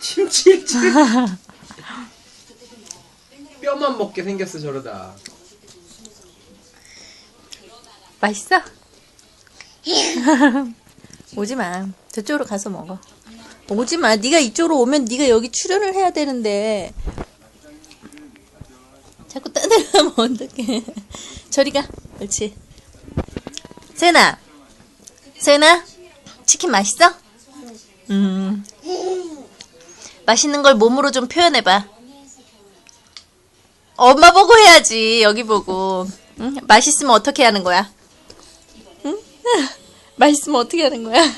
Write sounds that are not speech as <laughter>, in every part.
침칠칠. <laughs> 뼈만 먹게 생겼어 저러다. 맛있어? <laughs> 오지 마. 저쪽으로 가서 먹어. 오지 마. 네가 이쪽으로 오면 네가 여기 출연을 해야 되는데. 자꾸 떠들면 <laughs> 어떡해. 저리 가. 그렇지. 세나. 세나. 치킨 맛있어? 음. 맛있는 걸 몸으로 좀 표현해봐. 엄마 보고 해야지. 여기 보고. 응? 맛있으면 어떻게 하는 거야? 응? <laughs> 맛있으면 어떻게 하는 거야? <laughs>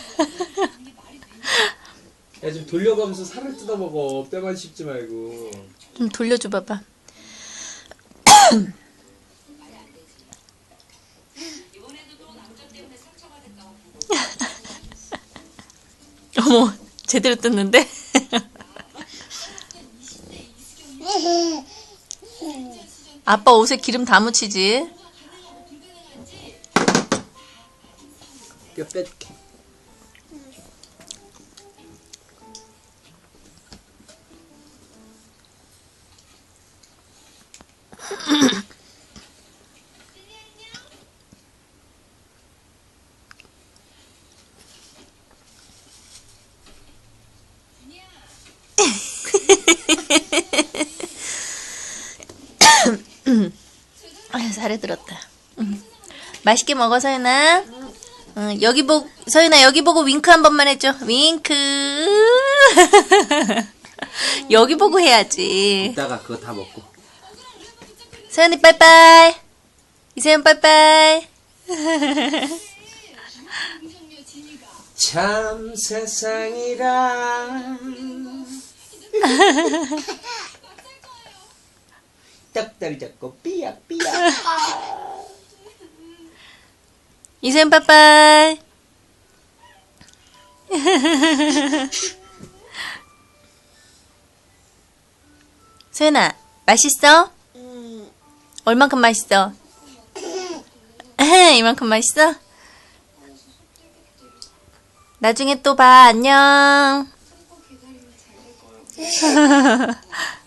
야 좀 돌려가면서 살을 뜯어 먹어. 뼈만 씹지 말고. 좀 돌려줘 봐봐. <coughs> 어머, <laughs> 제대로 뜯는데? 아빠 옷에 기름 다 묻히지? 뼈 뺄게. <laughs> 아, 살에 들었다. 응. 맛있게 먹어, 서윤아. 응, 여기 보고, 서윤아, 여기 보고 윙크 한 번만 해줘. 윙크. <laughs> 여기 보고 해야지. 이따가 그거 다 먹고. 서윤이 빠이빠이. 이세윤 빠이빠이. 참 세상이란 <laughs> 떡다리 잡고 삐약 삐약 이세윤 빠이빠이. 서윤아, 맛있어? 얼만큼 맛있어? <laughs> 이만큼 맛있어? 나중에 또 봐. 안녕. <laughs>